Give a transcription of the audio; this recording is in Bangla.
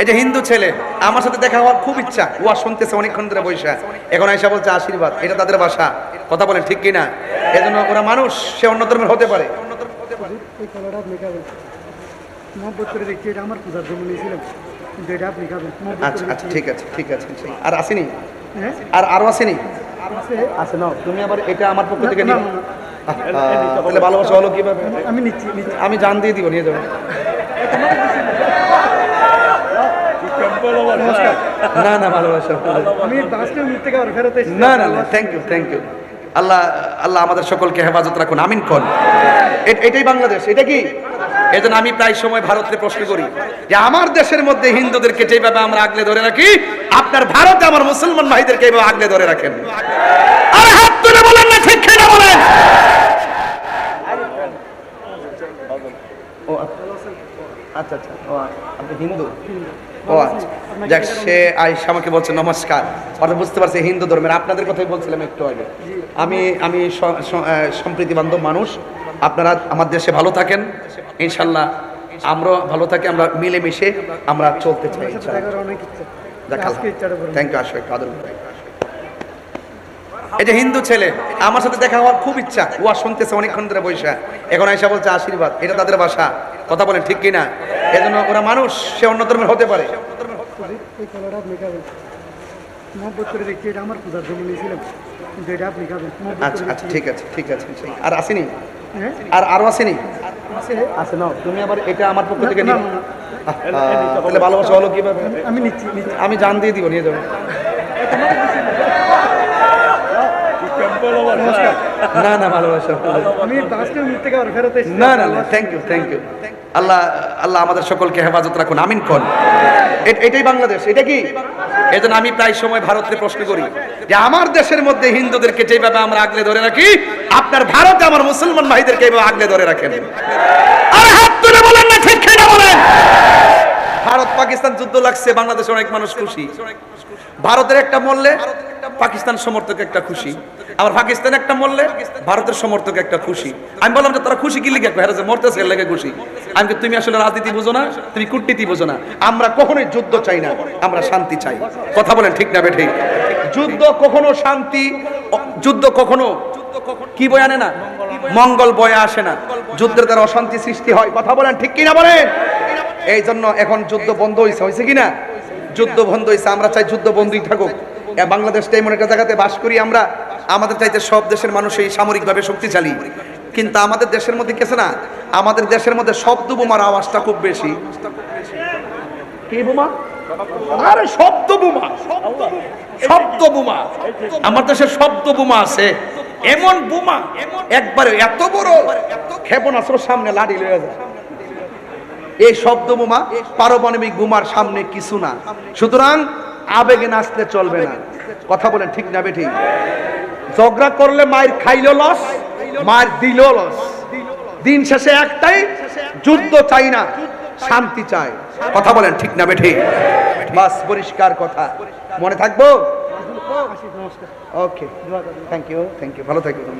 এই যে হিন্দু ছেলে আমার সাথে দেখা হওয়ার খুব ইচ্ছা। ওয়া শুনতেছে অনেকক্ষণ ধরে বৈশা এখন আইসা বলছে আশীর্বাদ এটা তাদের ভাষা কথা বলেন ঠিক কিনা? এজন্য ওরা মানুষ সে অন্য ধর্মের হতে পারে। আচ্ছা আচ্ছা ঠিক আছে ঠিক আছে আর আসেনি? হ্যাঁ? আর আরও আসেনি? আছে? আছে না। তুমি আবার এটা আমার পক্ষ থেকে নিও তাহলে ভালোবাসা হলো কীভাবে? আমি নিচ্ছি আমি জান দিয়ে দিব নিয়ে যাব। না না ভালোবাসা না। না না thank you thank you Allah Allah আমাদের সকলকে হেফাজত রাখুন আমিন কোন। এটাই বাংলাদেশ এটা কি? এই জন্য আমি প্রায় সময় ভারতকে প্রশ্ন করি যে আমার দেশের মধ্যে হিন্দুদেরকে যেভাবে আমরা আগলে ধরে রাখি আপনার ভারতে আমার মুসলমান ভাইদেরকে এইভাবে আগলে ধরে রাখেন। আরে হাত তুলে বলেন না ঠিক বলেন ও আচ্ছা আচ্ছা ও আপনি হিন্দু। ও আচ্ছা যাক, সে আয়সা আমাকে বলছে, নমস্কার। অর্থাৎ বুঝতে পারছে হিন্দু ধর্মের। আপনাদের কথাই বলছিলাম একটু আগে। আমি আমি সম্প্রীতি বান্ধব মানুষ। আপনারা আমার দেশে ভালো থাকেন। ইনশাল্লাহ আমরা ভালো থাকি, আমরা মিলেমিশে আমরা চলতে চাই থ্যাংক ইউ আসো একটু আদর যে হিন্দু ছেলে আমার সাথে দেখা হওয়ার খুব ইচ্ছা। ওয়া শুনতেছে অনেকক্ষণ ধরে বৈশা এখন আইসা বলছে আশীর্বাদ এটা তাদের ভাষা কথা বলেন ঠিক কিনা? এজন্য ওরা মানুষ সে অন্য ধর্মের হতে পারে। এটা জন্য এটা আচ্ছা আচ্ছা ঠিক আছে ঠিক আছে আর আসেনি? হ্যাঁ? আর আরও আসেনি? আছে? না তুমি আবার এটা আমার পক্ষ থেকে নিও। তাহলে ভালোবাসা হলো কীভাবে? আমি নিচ্ছি আমি জান দিয়ে দিব নিয়ে যাব। না না ভালোবাসা না। না না thank you thank you Allah Allah আমাদের সকলকে হেফাজত রাখুন আমিন কোন। এটাই বাংলাদেশ এটা কি? এই জন্য আমি প্রায় সময় ভারতকে প্রশ্ন করি যে আমার দেশের মধ্যে হিন্দুদেরকে যেভাবে আমরা আগলে ধরে রাখি আপনার ভারতে আমার মুসলমান ভাইদেরকে এইভাবে আগলে ধরে রাখেন। আরে হাত তুলে বলেন না ঠিক না বলেন? ভারত পাকিস্তান যুদ্ধ লাগছে বাংলাদেশে অনেক মানুষ খুশি। ভারতের একটা মরলে পাকিস্তান সমর্থক একটা খুশি, আবার পাকিস্তান একটা মরলে ভারতের সমর্থক একটা খুশি। আমি বললাম যে, তারা খুশি কি লিখে হেরা যে মরতেছে এর লেগে খুশি। আমি তুমি আসলে রাজনীতি বুঝো না, তুমি কূটনীতি বুঝো না। আমরা কখনোই যুদ্ধ চাই না, আমরা শান্তি চাই। কথা বলেন ঠিক না বে ঠিক যুদ্ধ কখনো শান্তি যুদ্ধ কখনো কি বই আনে না? মঙ্গল বয়ে আসে না। যুদ্ধের দ্বারা অশান্তি সৃষ্টি হয়। কথা বলেন ঠিক কিনা বলেন? এই জন্য এখন যুদ্ধ বন্ধ হয়েছে হয়েছে কিনা? যুদ্ধ বন্ধ হয়েছে আমরা চাই যুদ্ধ বন্ধই থাকুক। বাংলাদেশটা এমন একটা জায়গাতে বাস করি আমরা, আমাদের চাইতে সব দেশের মানুষই সামরিকভাবে শক্তিশালী। কিন্তু আমাদের দেশের মধ্যে কেছে না, আমাদের দেশের মধ্যে শব্দ বোমার আওয়াজটা খুব বেশি। কি শব্দ বোমা আছে। এমন বোমা, একবারে এত বড় সামনে এই শব্দ বোমা পারমাণবিক বোমার সামনে কিছু না। সুতরাং আবেগে নাচতে চলবে না। কথা বলেন ঠিক না বেঠিক ঝগড়া করলে মায়ের খাইলো লস মায়ের দিল লস। দিন শেষে একটাই যুদ্ধ চাই না শান্তি চাই। কথা বলেন ঠিক না বেঠিক বাস পরিষ্কার কথা। মনে থাকব? Okay thank you thank you ভালো থাকবেন।